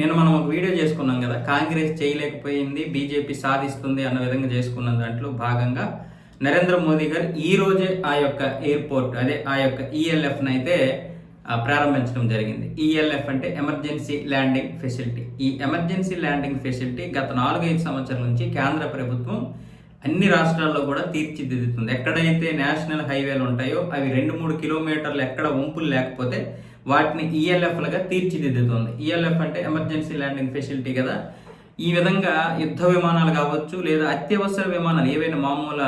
నేను మనం ఒక వీడియో చేసుకున్నాం కదా కాంగ్రెస్ చేయలేకపోయింది బీజేపీ సాధిస్తుంది అన్న విధంగా చేసుకున్న దాంట్లో భాగంగా నరేంద్ర మోదీ గారు ఈ రోజే ఆ యొక్క ఎయిర్పోర్ట్ అదే ఆ యొక్క ఈఎల్ఎఫ్ని అయితే ప్రారంభించడం జరిగింది. ఈఎల్ఎఫ్ అంటే ఎమర్జెన్సీ ల్యాండింగ్ ఫెసిలిటీ. ఈ ఎమర్జెన్సీ ల్యాండింగ్ ఫెసిలిటీ గత నాలుగైదు సంవత్సరాల నుంచి కేంద్ర ప్రభుత్వం అన్ని రాష్ట్రాల్లో కూడా తీర్చిదిద్దుతుంది. ఎక్కడైతే నేషనల్ హైవేలు ఉంటాయో అవి రెండు మూడు కిలోమీటర్లు ఎక్కడ వంపులు లేకపోతే వాటిని ఈఎల్ఎఫ్లుగా తీర్చిదిద్దుతుంది. ఈఎల్ఎఫ్ అంటే ఎమర్జెన్సీ ల్యాండింగ్ ఫెసిలిటీ కదా. ఈ విధంగా యుద్ధ విమానాలు కావచ్చు లేదా అత్యవసర విమానాలు ఏవైనా మామూలు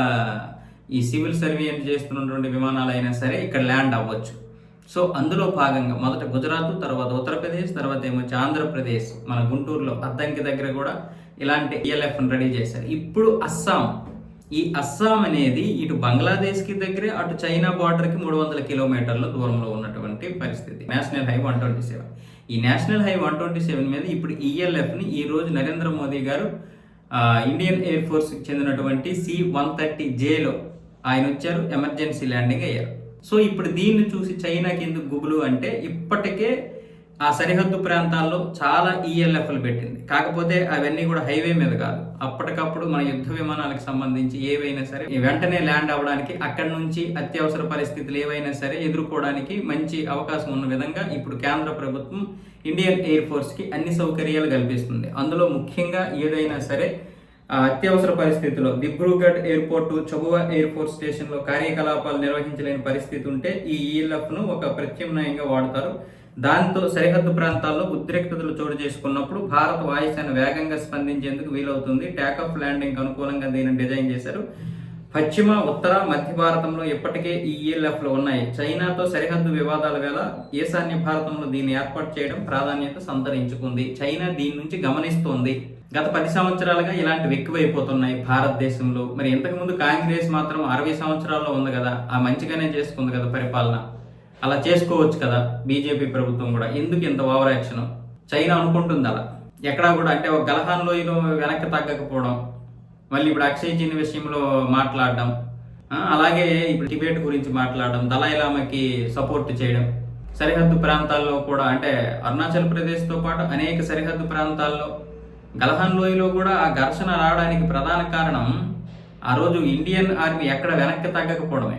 ఈ సివిల్ సర్వీస్ చేస్తున్నటువంటి విమానాలు అయినా సరే ఇక్కడ ల్యాండ్ అవ్వచ్చు. సో అందులో భాగంగా మొదట గుజరాత్ తర్వాత ఉత్తరప్రదేశ్ తర్వాత ఏమొచ్చి ఆంధ్రప్రదేశ్. మన గుంటూరులో అద్దంకి దగ్గర కూడా ఇలాంటి ఈఎల్ఎఫ్ రెడీ చేశారు. ఇప్పుడు అస్సాం. ఈ అస్సాం అనేది ఇటు బంగ్లాదేశ్కి దగ్గరే అటు చైనా బార్డర్కి మూడు వందల కిలోమీటర్ల దూరంలో ఉన్నటువంటి పరిస్థితి. National high one twenty seven. ఈ national high one twenty seven మీద ఇప్పుడు ఈఎల్ఎఫ్ని ఈ రోజు నరేంద్ర మోదీ గారు ఇండియన్ ఎయిర్ ఫోర్స్కి చెందినటువంటి సి వన్ థర్టీ జేలో ఆయన వచ్చారు ఎమర్జెన్సీ ల్యాండింగ్ అయ్యారు. సో ఇప్పుడు దీన్ని చూసి చైనాకి ఎందుకు గుబులు అంటే ఇప్పటికే ఆ సరిహద్దు ప్రాంతాల్లో చాలా ఈఎల్ఎఫ్లు పెట్టింది. కాకపోతే అవన్నీ కూడా హైవే మీద కాదు. అప్పటికప్పుడు మన యుద్ధ విమానాలకు సంబంధించి ఏవైనా సరే వెంటనే ల్యాండ్ అవ్వడానికి అక్కడి నుంచి అత్యవసర పరిస్థితులు ఏవైనా సరే ఎదుర్కోవడానికి మంచి అవకాశం ఉన్న విధంగా ఇప్పుడు కేంద్ర ప్రభుత్వం ఇండియన్ ఎయిర్ ఫోర్స్కి అన్ని సౌకర్యాలు కల్పిస్తుంది. అందులో ముఖ్యంగా ఏదైనా సరే అత్యవసర పరిస్థితుల్లో Dibrugarh airport Chabua air force స్టేషన్లో కార్యకలాపాలు నిర్వహించలేని పరిస్థితి ఉంటే ఈ ఈఎల్ఎఫ్ను ఒక ప్రత్యామ్నాయంగా వాడతారు. దాంతో సరిహద్దు ప్రాంతాల్లో ఉద్రిక్తతలు చోటు చేసుకున్నప్పుడు భారత వాయుసేన వేగంగా స్పందించేందుకు వీలవుతుంది. టేకాఫ్ ల్యాండింగ్ అనుకూలంగా దీనిని డిజైన్ చేశారు. పశ్చిమ ఉత్తర మధ్య భారతంలో ఇప్పటికే ఈ ఈఎల్ఎఫ్లు ఉన్నాయి. చైనాతో సరిహద్దు వివాదాల వేళ ఈశాన్య భారతంలో దీన్ని ఏర్పాటు చేయడం ప్రాధాన్యత సంతరించుకుంది. చైనా దీని నుంచి గమనిస్తోంది. గత పది సంవత్సరాలుగా ఇలాంటివి ఎక్కువైపోతున్నాయి భారతదేశంలో. మరి ఇంతకుముందు కాంగ్రెస్ మాత్రం అరవై సంవత్సరాల్లో ఉంది కదా. ఆ మంచిగానే చేసుకుంది కదా పరిపాలన. అలా చేసుకోవచ్చు కదా బీజేపీ ప్రభుత్వం కూడా. ఎందుకు ఇంత ఓవర్ యాక్షన్ చైనా అనుకుంటుంది అలా. ఎక్కడా కూడా అంటే ఒక గలహాన్ లోయలో వెనక్కి తగ్గకపోవడం మళ్ళీ ఇప్పుడు అక్షయ్ చిన్న విషయంలో మాట్లాడడం అలాగే ఇప్పుడు టిబెట్ గురించి మాట్లాడడం దళైలామాకి సపోర్ట్ చేయడం సరిహద్దు ప్రాంతాల్లో కూడా అంటే అరుణాచల్ ప్రదేశ్తో పాటు అనేక సరిహద్దు ప్రాంతాల్లో గలహన్ లోయలో కూడా ఆ ఘర్షణ రావడానికి ప్రధాన కారణం ఆ రోజు ఇండియన్ ఆర్మీ ఎక్కడ వెనక్కి తగ్గకపోవడమే.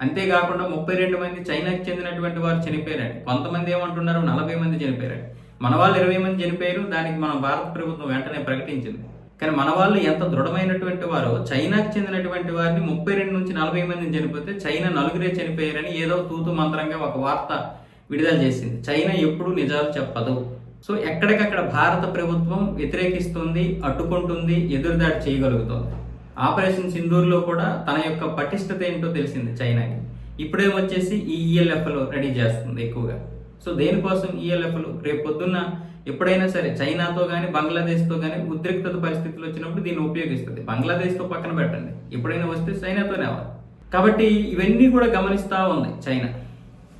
అంతేకాకుండా ముప్పై రెండు మంది చైనాకి చెందినటువంటి వారు చనిపోయారండి. కొంతమంది ఏమంటున్నారు? నలభై మంది చనిపోయారండి మన వాళ్ళు ఇరవై మంది చనిపోయారు. దానికి మన భారత ప్రభుత్వం వెంటనే ప్రకటించింది. కానీ మన వాళ్ళు ఎంత దృఢమైనటువంటి వారో చైనాకి చెందినటువంటి వారిని ముప్పై రెండు నుంచి నలభై మంది చనిపోతే చైనా నలుగురే చనిపోయారని ఏదో తూతు మంత్రంగా ఒక వార్త విడుదల చేసింది. చైనా ఎప్పుడు నిజాలు చెప్పదు. సో ఎక్కడికక్కడ భారత ప్రభుత్వం వ్యతిరేకిస్తుంది అడ్డుకుంటుంది ఎదురుదాడి చేయగలుగుతుంది. ఆపరేషన్ సింధూర్లో కూడా తన యొక్క పటిష్టత ఏంటో తెలిసింది చైనాకి. ఇప్పుడేమొచ్చేసి ఈ ఈఎల్ఎఫ్లు రెడీ చేస్తుంది ఎక్కువగా. సో దేనికోసం ఈఎల్ఎఫ్లు రేపు పొద్దున్న ఎప్పుడైనా సరే చైనాతో కానీ బంగ్లాదేశ్తో కానీ ఉద్రిక్తత పరిస్థితులు వచ్చినప్పుడు దీన్ని ఉపయోగిస్తుంది. బంగ్లాదేశ్తో పక్కన పెట్టండి. ఎప్పుడైనా వస్తే చైనాతోనే అవ్వాలి. కాబట్టి ఇవన్నీ కూడా గమనిస్తూ ఉంది చైనా.